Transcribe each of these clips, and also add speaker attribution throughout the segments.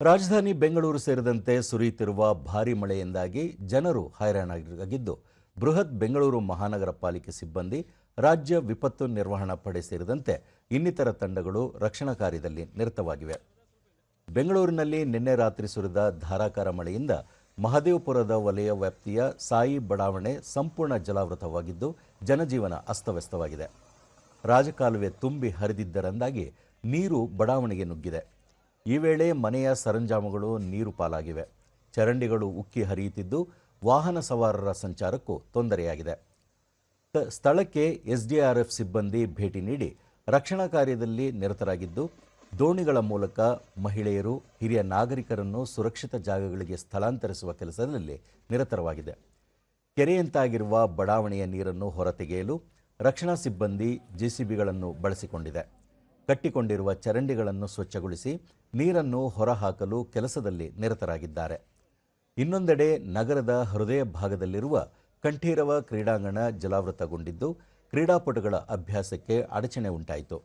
Speaker 1: ರಾಜಧಾನಿ ಬೆಂಗಳೂರು ಸೇರಿದಂತೆ ಸುರಿಯುತ್ತಿರುವ ಭಾರಿ ಮಳೆಯಿಂದಾಗಿ ಜನರು ಹೈರಾಣಾಗಿದ್ದು, ಬೃಹತ್ ಬೆಂಗಳೂರು ಮಹಾನಗರ ಪಾಲಿಕೆ ಸಿಬ್ಬಂದಿ, ರಾಜ್ಯ ವಿಪತ್ತು ನಿರ್ವಹಣಾ ಪಡೆ ಸೇರಿದಂತೆ ಇನ್ನಿತರ ತಂಡಗಳು ರಕ್ಷಣಾ ಕಾರ್ಯದಲ್ಲಿ ನಿರತವಾಗಿವೆ. ಬೆಂಗಳೂರಿನಲ್ಲಿ ನಿನ್ನೆ ರಾತ್ರಿ ಸುರಿದ ಧಾರಾಕಾರ ಮಳೆಯಿಂದ ಮಹದೇವಪುರದ ವಲಯ ವ್ಯಾಪ್ತಿಯ ಸಾಯಿ ಬಡಾವಣೆ ಸಂಪೂರ್ಣ ಜಲಾವೃತವಾಗಿದ್ದು, ಜನಜೀವನ ಅಸ್ತವ್ಯಸ್ತವಾಗಿದೆ. ರಾಜಕಾಲುವೆ ತುಂಬಿ ಹರಿದಿದ್ದರಿಂದಾಗಿ ನೀರು ಬಡಾವಣೆಗೆ ನುಗ್ಗಿದೆ. ಈ ವೇಳೆ ಮನೆಯ ಸರಂಜಾಮುಗಳು ನೀರು ಪಾಲಾಗಿವೆ. ಚರಂಡಿಗಳು ಉಕ್ಕಿ ಹರಿಯುತ್ತಿದ್ದು ವಾಹನ ಸವಾರರ ಸಂಚಾರಕ್ಕೂ ತೊಂದರೆಯಾಗಿದೆ. ಸ್ಥಳಕ್ಕೆ ಎಸ್ಡಿಆರ್ಎಫ್ ಸಿಬ್ಬಂದಿ ಭೇಟಿ ನೀಡಿ ರಕ್ಷಣಾ ಕಾರ್ಯದಲ್ಲಿ ನಿರತರಾಗಿದ್ದು, ದೋಣಿಗಳ ಮೂಲಕ ಮಹಿಳೆಯರು, ಹಿರಿಯ ನಾಗರಿಕರನ್ನು ಸುರಕ್ಷಿತ ಜಾಗಗಳಿಗೆ ಸ್ಥಳಾಂತರಿಸುವ ಕೆಲಸದಲ್ಲಿ ನಿರತರವಾಗಿದೆ. ಕೆರೆಯಂತಾಗಿರುವ ಬಡಾವಣೆಯ ನೀರನ್ನು ಹೊರತೆಗೆಯಲು ರಕ್ಷಣಾ ಸಿಬ್ಬಂದಿ ಜೆಸಿಬಿಗಳನ್ನು ಬಳಸಿಕೊಂಡಿದೆ. ಕಟ್ಟಿಕೊಂಡಿರುವ ಚರಂಡಿಗಳನ್ನು ಸ್ವಚ್ಛಗೊಳಿಸಿ ನೀರನ್ನು ಹೊರಹಾಕಲು ಕೆಲಸದಲ್ಲಿ ನಿರತರಾಗಿದ್ದಾರೆ. ಇನ್ನೊಂದೆಡೆ ನಗರದ ಹೃದಯ ಭಾಗದಲ್ಲಿರುವ ಕಂಠೀರವ ಕ್ರೀಡಾಂಗಣ ಜಲಾವೃತಗೊಂಡಿದ್ದು, ಕ್ರೀಡಾಪಟುಗಳ ಅಭ್ಯಾಸಕ್ಕೆ ಅಡಚಣೆ ಉಂಟಾಯಿತು.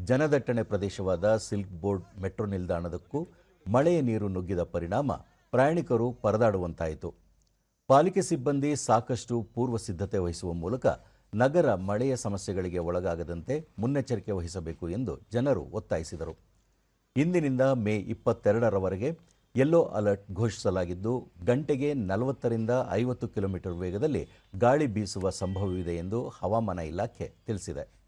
Speaker 1: ಜನದಟ್ಟಣೆ ಪ್ರದೇಶವಾದ ಸಿಲ್ಕ್ ಬೋರ್ಡ್ ಮೆಟ್ರೋ ನಿಲ್ದಾಣದಕ್ಕೂ ಮಳೆಯ ನೀರು ನುಗ್ಗಿದ ಪರಿಣಾಮ ಪ್ರಯಾಣಿಕರು ಪರದಾಡುವಂತಾಯಿತು. ಪಾಲಿಕೆ ಸಿಬ್ಬಂದಿ ಸಾಕಷ್ಟು ಪೂರ್ವ ಸಿದ್ಧತೆ ವಹಿಸುವ ಮೂಲಕ ನಗರ ಮಳೆಯ ಸಮಸ್ಯೆಗಳಿಗೆ ಒಳಗಾಗದಂತೆ ಮುನ್ನೆಚ್ಚರಿಕೆ ವಹಿಸಬೇಕು ಎಂದು ಜನರು ಒತ್ತಾಯಿಸಿದರು. ಇಂದಿನಿಂದ ಮೇ ಇಪ್ಪತ್ತೆರಡರವರೆಗೆ ಯೆಲ್ಲೋ ಅಲರ್ಟ್ ಘೋಷಿಸಲಾಗಿದ್ದು, ಗಂಟೆಗೆ ನಲವತ್ತರಿಂದ ಐವತ್ತು ಕಿಲೋಮೀಟರ್ ವೇಗದಲ್ಲಿ ಗಾಳಿ ಬೀಸುವ ಸಂಭವವಿದೆ ಎಂದು ಹವಾಮಾನ ಇಲಾಖೆ ತಿಳಿಸಿದೆ.